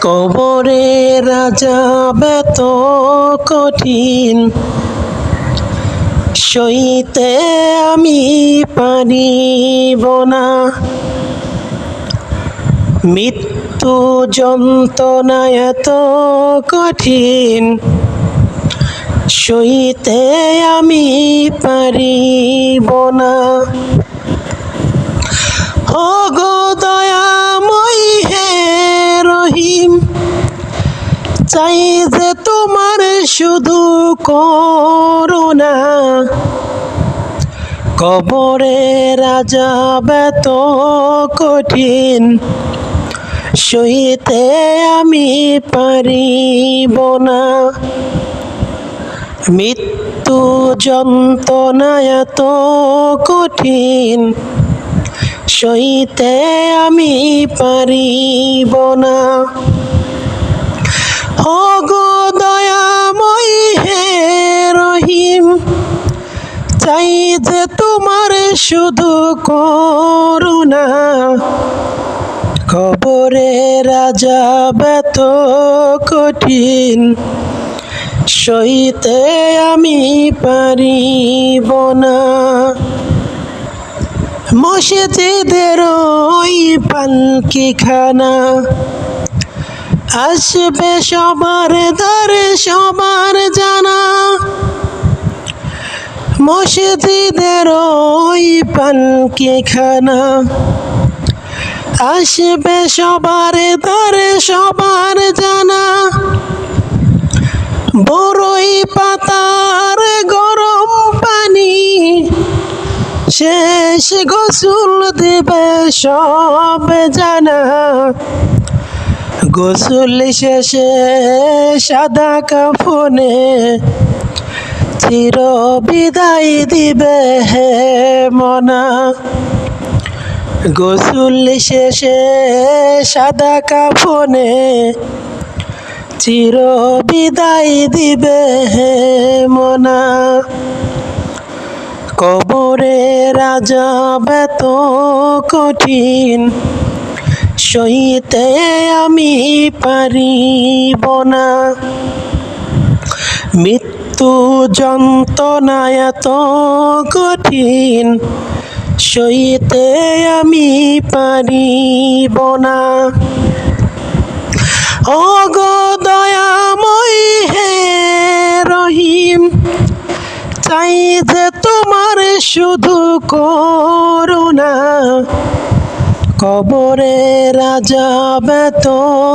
কবরে রাজা বেত কঠিন। সইতে আমি পারিব না। মৃত্যু যন্ত্রণা এত কঠিন। সইতে আমি পারিব না। শুধু করুণা কবরে রাজা বেত কঠিন। সইতে আমি পারিব না। মৃত্যু যন্ত্রণা এত কঠিন। সইতে আমি পারিব না। ও গো চাই যে তোমার শুধু করুণা। কবরে রাজা বেত কঠিন। সইতে আমি পারিব না। মসজিদের ওই পালকি খানা আসবে সবার দ্বারে সবার জানা। মসজিদের ওই পালকি খানা আসবে সবার দ্বারে সবার জানা। বড়ই পাতার গরম পানি, শেষ গোসল দেবে সব জানা। গোসল শেষে সাদা কাফনে চির বিদায় দিবে হে মনা। গোসল শেষে সাদা কাফনে চির বিদায় দিবে হে মনা। কবরে রাজা বেত কঠিন, সইতে আমি পারিব না। মৃত্যু যন্ত্রণা এত কঠিন, সইতে আমি পারিব না। ও গো দয়াময় হে রহিম, চাই যে তোমার শুধু করুণা কবরে রাজা বেত